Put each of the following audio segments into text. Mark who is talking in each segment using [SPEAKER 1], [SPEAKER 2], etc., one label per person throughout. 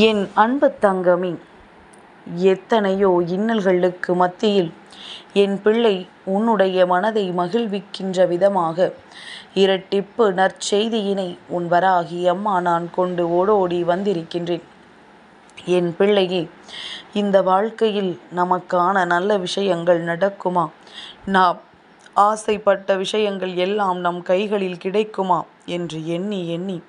[SPEAKER 1] என் அன்பு தங்கமி எத்தனையோ இன்னல்களுக்கு மத்தியில் என் பிள்ளை உன்னுடைய மனதை மகிழ்விக்கின்ற விதமாக இரட்டிப்பு நற்செய்தியினை உன் வராகி அம்மா நான் கொண்டு ஓடோடி வந்திருக்கின்றேன். என் பிள்ளையே இந்த வாழ்க்கையில் நமக்கான நல்ல விஷயங்கள் நடக்குமா? நாம் ஆசைப்பட்ட விஷயங்கள் எல்லாம் நம் கைகளில் கிடைக்குமா? என்று எண்ணி எண்ணி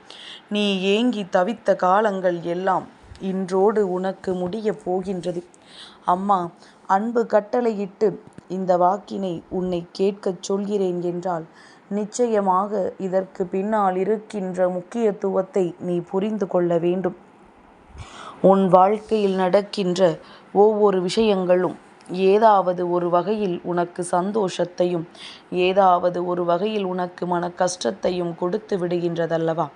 [SPEAKER 1] நீ ஏங்கி தவித்த காலங்கள் எல்லாம் இன்றோடு உனக்கு முடியப் போகின்றது. அம்மா அன்பு கட்டளையிட்டு இந்த வாக்கினை உன்னை கேட்கச் சொல்கிறேன் என்றால் நிச்சயமாக இதற்கு பின்னால் இருக்கின்ற முக்கியத்துவத்தை நீ புரிந்து கொள்ள வேண்டும். உன் வாழ்க்கையில் நடக்கின்ற ஒவ்வொரு விஷயங்களும் ஏதாவது ஒரு வகையில் உனக்கு சந்தோஷத்தையும் ஏதாவது ஒரு வகையில் உனக்கு மன கஷ்டத்தையும் கொடுத்து விடுகின்றதல்லவா?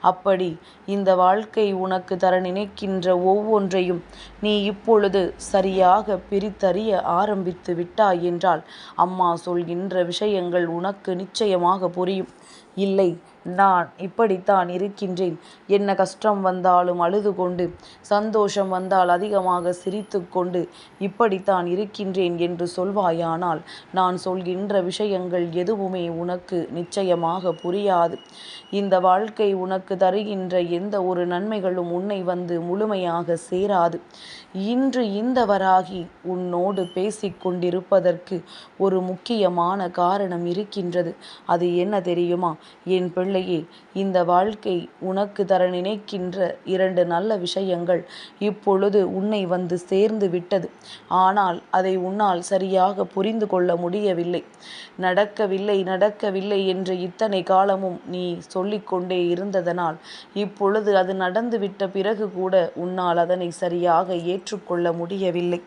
[SPEAKER 1] அப்படி இந்த வாழ்க்கை உனக்கு தர நினைக்கின்ற ஒவ்வொன்றையும் நீ இப்பொழுது சரியாக பிரித்தறிய ஆரம்பித்து விட்டாய் என்றால் அம்மா சொல்கின்ற விஷயங்கள் உனக்கு நிச்சயமாக புரியும். இல்லை நான் இப்படித்தான் இருக்கின்றேன். என்ன கஷ்டம் வந்தாலும் அழுது கொண்டு சந்தோஷம் வந்தால் அதிகமாக சிரித்து கொண்டு இப்படித்தான் இருக்கின்றேன் என்று சொல்வாயானால் நான் சொல்கின்ற விஷயங்கள் எதுவுமே உனக்கு நிச்சயமாக புரியாது. இந்த வாழ்க்கை உனக்கு தருகின்ற எந்த ஒரு நன்மைகளும் உன்னை வந்து முழுமையாக சேராது. இன்று இந்த வராகி உன்னோடு பேசிக்கொண்டிருப்பதற்கு ஒரு முக்கியமான காரணம் இருக்கின்றது. அது என்ன தெரியுமா? என் பிள்ளையே இந்த வாழ்க்கை உனக்கு தர நினைக்கின்ற இரண்டு நல்ல விஷயங்கள் இப்பொழுது உன்னை வந்து சேர்ந்து விட்டது. ஆனால் அதை உன்னால் சரியாக புரிந்து கொள்ள முடியவில்லை. நடக்கவில்லை நடக்கவில்லை என்று இத்தனை காலமும் நீ சொல்லிக்கொண்டே இருந்ததனால் இப்பொழுது அது நடந்துவிட்ட பிறகு கூட உன்னால் அதனை சரியாக ஏற்றுக்கொள்ள முடியவில்லை.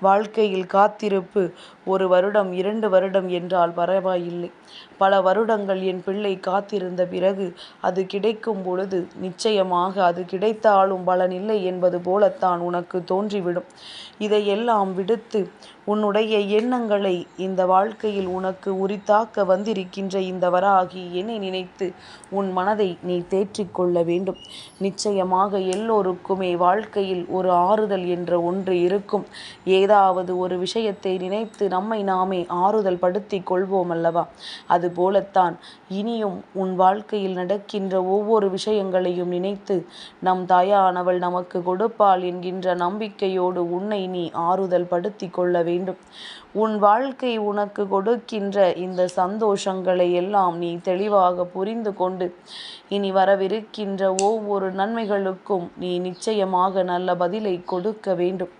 [SPEAKER 1] வாழ்க்கையில் காத்திருப்பு ஒரு வருடம் இரண்டு வருடம் என்றால் பரவாயில்லை. பல வருடங்கள் என் பிள்ளை காத்திருந்த பிறகு அது கிடைக்கும் பொழுது நிச்சயமாக அது கிடைத்தாலும் பலனில்லை என்பது போலத்தான் உனக்கு தோன்றிவிடும். இதையெல்லாம் விடுத்து உன்னுடைய எண்ணங்களை இந்த வாழ்க்கையில் உனக்கு உரித்தாக்க வந்திருக்கின்ற இந்த வராகி என்னை நினைத்து உன் மனதை நீ தேற்றிக்கொள்ள வேண்டும். நிச்சயமாக எல்லோருக்குமே வாழ்க்கையில் ஒரு ஆறுதல் என்ற ஒன்று இருக்கும். ஏதாவது ஒரு விஷயத்தை நினைத்து நம்மை நாமே ஆறுதல் படுத்தி கொள்வோம் அல்லவா? அது அதுபோலத்தான் இனியும் உன் வாழ்க்கையில் நடக்கின்ற ஒவ்வொரு விஷயங்களையும் நினைத்து நம் தாயானவள் நமக்கு கொடுப்பாள் என்கின்ற நம்பிக்கையோடு உன்னை நீ ஆறுதல் படுத்தி கொள்ள வேண்டும். உன் வாழ்க்கை உனக்கு கொடுக்கின்ற இந்த சந்தோஷங்களை எல்லாம் நீ தெளிவாக புரிந்து கொண்டு இனி வரவிருக்கின்ற ஒவ்வொரு நன்மைகளுக்கும் நீ நிச்சயமாக நல்ல பதிலை கொடுக்க வேண்டும்.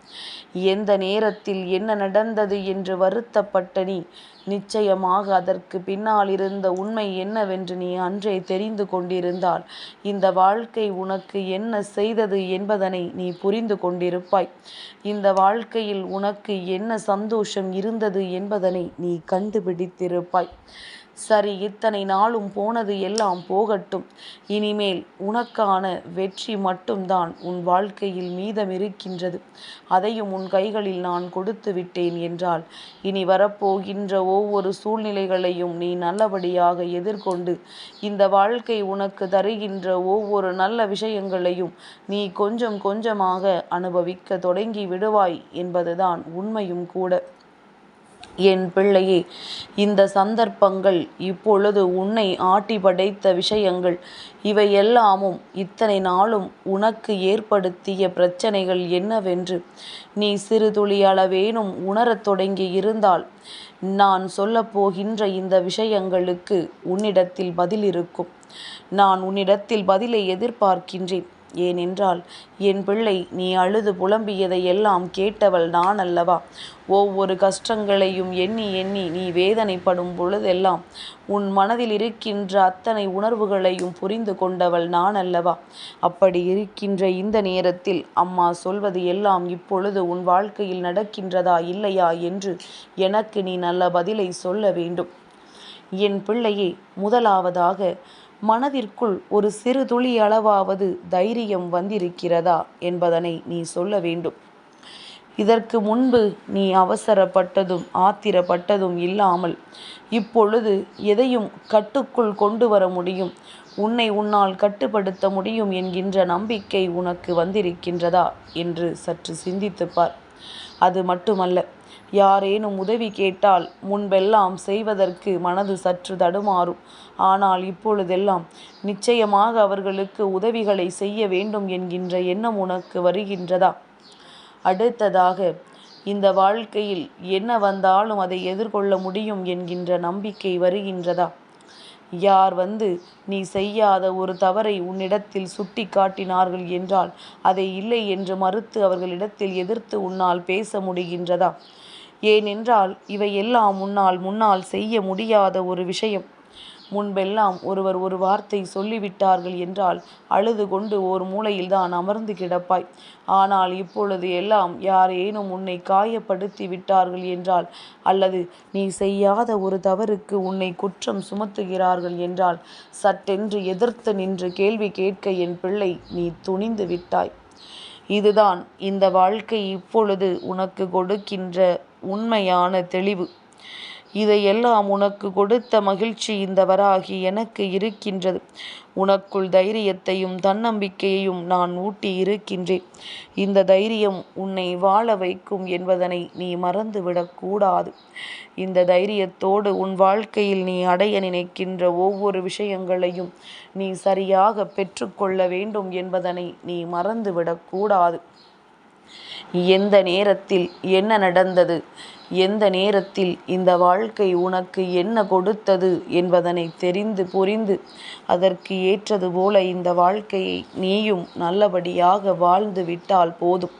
[SPEAKER 1] எந்த நேரத்தில் என்ன நடந்தது என்று வருத்தப்பட்ட நீ? நிச்சயமாக அதற்கு பின்னால் இருந்த உண்மை என்னவென்று நீ அன்றே தெரிந்து கொண்டிருந்தால் இந்த வாழ்க்கை உனக்கு என்ன செய்தது என்பதனை நீ புரிந்து கொண்டிருப்பாய். இந்த வாழ்க்கையில் உனக்கு என்ன சந்தோஷம் இருந்தது என்பதனை நீ கண்டுபிடித்திருப்பாய். சரி இத்தனை நாளும் போனது எல்லாம் போகட்டும். இனிமேல் உனக்கான வெற்றி மட்டும்தான் உன் வாழ்க்கையில் மீதம் இருக்கின்றது அதையும் உன் கைகளில் நான் கொடுத்து விட்டேன் என்றால் இனி வரப்போகின்ற ஒவ்வொரு சூழ்நிலைகளையும் நீ நல்லபடியாக எதிர்கொண்டு இந்த வாழ்க்கை உனக்கு தருகின்ற ஒவ்வொரு நல்ல விஷயங்களையும் நீ கொஞ்சம் கொஞ்சமாக அனுபவிக்க தொடங்கி விடுவாய் என்பதுதான் உண்மையும் கூட. என் பிள்ளையே இந்த சந்தர்ப்பங்கள் இப்பொழுது உன்னை ஆட்டி படைத்த விஷயங்கள். இவை எல்லாமும் இத்தனை நாளும் உனக்கு ஏற்படுத்திய பிரச்சனைகள் என்னவென்று நீ சிறு துளியளவேனும் உணரத் தொடங்கி இருந்தால் நான் சொல்லப்போகின்ற இந்த விஷயங்களுக்கு உன்னிடத்தில் பதில் இருக்கும். நான் உன்னிடத்தில் பதிலை எதிர்பார்க்கின்றேன். ஏனென்றால் என் பிள்ளை நீ அழுது புலம்பியதை எல்லாம் கேட்டவள் நான் அல்லவா? ஒவ்வொரு கஷ்டங்களையும் எண்ணி எண்ணி நீ வேதனைப்படும் பொழுதெல்லாம் உன் மனதில் இருக்கின்ற அத்தனை உணர்வுகளையும் புரிந்து கொண்டவள் நான் அல்லவா? அப்படி இருக்கின்ற இந்த நேரத்தில் அம்மா சொல்வது எல்லாம் இப்பொழுது உன் வாழ்க்கையில் நடக்கின்றதா இல்லையா என்று எனக்கு நீ நல்ல பதிலை சொல்ல வேண்டும். என் பிள்ளையே முதலாவதாக மனதிற்குள் ஒரு சிறு துளி அளவாவது தைரியம் வந்திருக்கிறதா என்பதனை நீ சொல்ல வேண்டும். இதற்கு முன்பு நீ அவசரப்பட்டதும் ஆத்திரப்பட்டதும் இல்லாமல் இப்பொழுது எதையும் கட்டுக்குள் கொண்டு வர முடியும் உன்னை உன்னால் கட்டுப்படுத்த முடியும் என்கின்ற நம்பிக்கை உனக்கு வந்திருக்கின்றதா என்று சற்று சிந்தித்துப்பார் அது மட்டுமல்ல யாரேனும் உதவி கேட்டால் முன்பெல்லாம் செய்வதற்கு மனது சற்று தடுமாறும். ஆனால் இப்பொழுதெல்லாம் நிச்சயமாக அவர்களுக்கு உதவிகளை செய்ய வேண்டும் என்கின்ற எண்ணம் உனக்கு வருகின்றதா? அடுத்ததாக இந்த வாழ்க்கையில் என்ன வந்தாலும் அதை எதிர்கொள்ள முடியும் என்கின்ற நம்பிக்கை வருகின்றதா? யார் வந்து நீ செய்யாத ஒரு தவறை உன்னிடத்தில் சுட்டி காட்டினார்கள் என்றால் அதை இல்லை என்று மறுத்து அவர்களிடத்தில் எதிர்த்து உன்னால் பேச முடிகின்றதா? ஏனென்றால் இவையெல்லாம் உன்னால் முன்னால் செய்ய முடியாத ஒரு விஷயம். முன்பெல்லாம் ஒருவர் ஒரு வார்த்தை சொல்லிவிட்டார்கள் என்றால் அழுது கொண்டு ஓர் மூலையில்தான் அமர்ந்து கிடப்பாய். ஆனால் இப்பொழுது எல்லாம் யாரேனும் உன்னை காயப்படுத்தி விட்டார்கள் என்றால் அல்லது நீ செய்யாத ஒரு தவறுக்கு உன்னை குற்றம் சுமத்துகிறார்கள் என்றால் சட்டென்று எதிர்த்து நின்று கேள்வி கேட்க என் பிள்ளை நீ துணிந்து விட்டாய். இதுதான் இந்த வாழ்க்கை இப்பொழுது உனக்கு கொடுக்கின்ற உண்மையான தெளிவு. இதையெல்லாம் உனக்கு கொடுத்த மகிழ்ச்சி இந்த வராகி எனக்கு இருக்கின்றது. உனக்குள் தைரியத்தையும் தன்னம்பிக்கையையும் நான் ஊட்டி இருக்கின்றேன். இந்த தைரியம் உன்னை வாழ வைக்கும் என்பதனை நீ மறந்துவிடக்கூடாது இந்த தைரியத்தோடு உன் வாழ்க்கையில் நீ அடைய நினைக்கின்ற ஒவ்வொரு விஷயங்களையும் நீ சரியாக பெற்றுக்கொள்ள வேண்டும் என்பதனை நீ மறந்துவிடக்கூடாது எந்த நேரத்தில் என்ன நடந்தது? எந்த நேரத்தில் இந்த வாழ்க்கை உனக்கு என்ன கொடுத்தது என்பதனை தெரிந்து புரிந்து அதற்கு ஏற்றது போல இந்த வாழ்க்கையை நீயும் நல்லபடியாக வாழ்ந்து விட்டால் போதும்.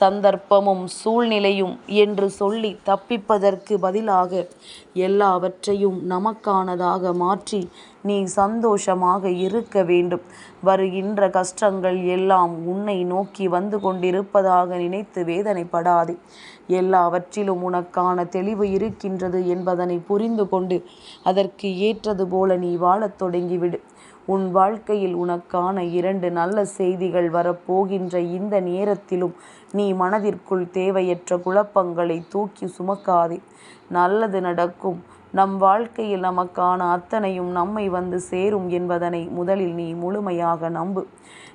[SPEAKER 1] சந்தர்ப்பமும் சூழ்நிலையும் என்று சொல்லி தப்பிப்பதற்கு பதிலாக எல்லாவற்றையும் நமக்கானதாக மாற்றி நீ சந்தோஷமாக இருக்க வேண்டும். வருகின்ற கஷ்டங்கள் எல்லாம் உன்னை நோக்கி வந்து கொண்டிருப்பதாக நினைத்து வேதனைப்படாதே. எல்லாவற்றிலும் உனக்கான தெளிவு இருக்கின்றது என்பதனை புரிந்து கொண்டு அதற்கு ஏற்றது போல நீ வாழத் தொடங்கிவிடு. உன் வாழ்க்கையில் உனக்கான இரண்டு நல்ல செய்திகள் வரப்போகின்ற இந்த நேரத்திலும் நீ மனதிற்குள் தேவையற்ற குழப்பங்களை தூக்கி சுமக்காதே. நல்லது நடக்கும். நம் வாழ்க்கையில் நமக்கான அத்தனையும் நம்மை வந்து சேரும் என்பதனை முதலில் நீ முழுமையாக நம்பு.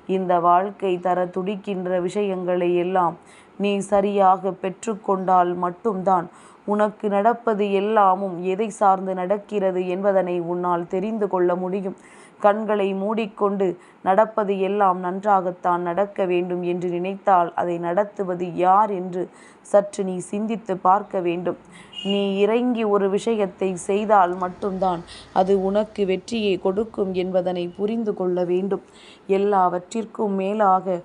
[SPEAKER 1] இந்த வாழ்க்கை தர துடிக்கின்ற விஷயங்களை எல்லாம் நீ சரியாக பெற்றுக்கொண்டால் மட்டும்தான் உனக்கு நடப்பது எல்லாமும் எதை சார்ந்து நடக்கிறது என்பதனை உன்னால் தெரிந்து கொள்ள முடியும். கண்களை மூடிக்கொண்டு நடப்பது எல்லாம் நன்றாகத்தான் நடக்க வேண்டும் என்று நினைத்தால் அதை நடத்துவது யார் என்று சற்று நீ சிந்தித்து பார்க்க வேண்டும். நீ இறங்கி ஒரு விஷயத்தை செய்தால் மட்டும்தான் அது உனக்கு வெற்றியை கொடுக்கும் என்பதனை புரிந்து கொள்ள வேண்டும். எல்லாவற்றிற்கும் மேலாக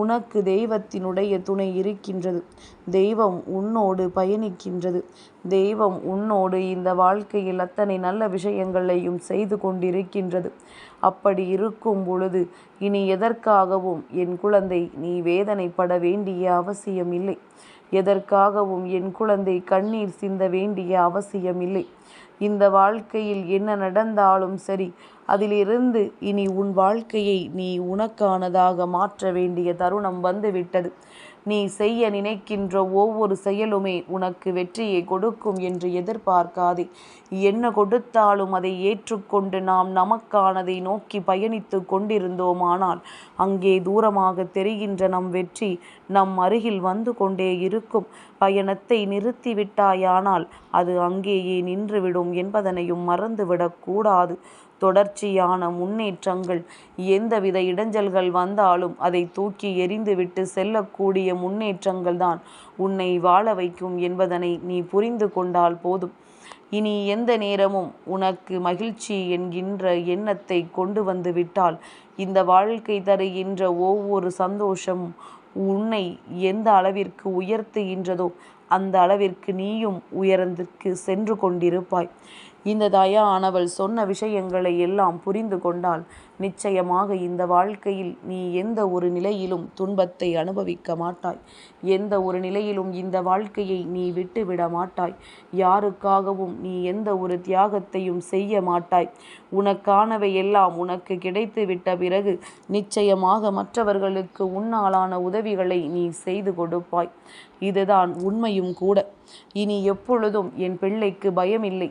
[SPEAKER 1] உனக்கு தெய்வத்தினுடைய துணை இருக்கின்றது. தெய்வம் உன்னோடு பயணிக்கின்றது. தெய்வம் உன்னோடு இந்த வாழ்க்கையில் அத்தனை நல்ல விஷயங்களையும் செய்து கொண்டிருக்கின்றது. அப்படி இருக்கும் பொழுது இனி எதற்காகவும் என் குழந்தை நீ வேதனைப்பட வேண்டிய அவசியம் இல்லை எதற்காகவும் என் குழந்தை கண்ணீர் சிந்த வேண்டிய அவசியம் இல்லை இந்த வாழ்க்கையில் என்ன நடந்தாலும் சரி அதிலிருந்து இனி உன் வாழ்க்கையை நீ உனக்கானதாக மாற்ற வேண்டிய தருணம் வந்துவிட்டது. நீ செய்ய நினைக்கின்ற ஒவ்வொரு செயலுமே உனக்கு வெற்றியை கொடுக்கும் என்று எதிர்பார்க்காதே. என்ன கொடுத்தாலும் அதை ஏற்றுக்கொண்டு நாம் நமக்கானதை நோக்கி பயணித்து கொண்டிருந்தோமானால் அங்கே தூரமாக தெரிகின்ற நம் வெற்றி நம் அருகில் வந்து கொண்டே இருக்கும். பயணத்தை நிறுத்திவிட்டாயானால் அது அங்கேயே நின்றுவிடும் என்பதனையும் மறந்துவிடக்கூடாது தொடர்ச்சியான முன்னேற்றங்கள் எந்தவித இடைஞ்சல்கள் வந்தாலும் அதை தூக்கி எறிந்துவிட்டு செல்லக்கூடிய முன்னேற்றங்கள் தான் உன்னை வாழ வைக்கும் என்பதனை நீ புரிந்து கொண்டால் போதும். இனி எந்த நேரமும் உனக்கு மகிழ்ச்சி என்கின்ற எண்ணத்தை கொண்டு வந்து விட்டால் இந்த வாழ்க்கை தருகின்ற ஒவ்வொரு சந்தோஷமும் உன்னை எந்த அளவிற்கு உயர்த்துகின்றதோ அந்த அளவிற்கு நீயும் உயர்ந்துக்கு சென்று கொண்டிருப்பாய். இந்த தயானவள் சொன்ன விஷயங்களை எல்லாம் புரிந்து கொண்டால் நிச்சயமாக இந்த வாழ்க்கையில் நீ எந்த ஒரு நிலையிலும் துன்பத்தை அனுபவிக்க மாட்டாய். எந்த ஒரு நிலையிலும் இந்த வாழ்க்கையை நீ விட்டுவிட மாட்டாய். யாருக்காகவும் நீ எந்த ஒரு தியாகத்தையும் செய்ய மாட்டாய். உனக்கானவை எல்லாம் உனக்கு கிடைத்து விட்ட பிறகு நிச்சயமாக மற்றவர்களுக்கு உன்னாலான உதவிகளை நீ செய்து கொடுப்பாய். இதுதான் உண்மையும் கூட. இனி எப்பொழுதும் என் பிள்ளைக்கு பயமில்லை.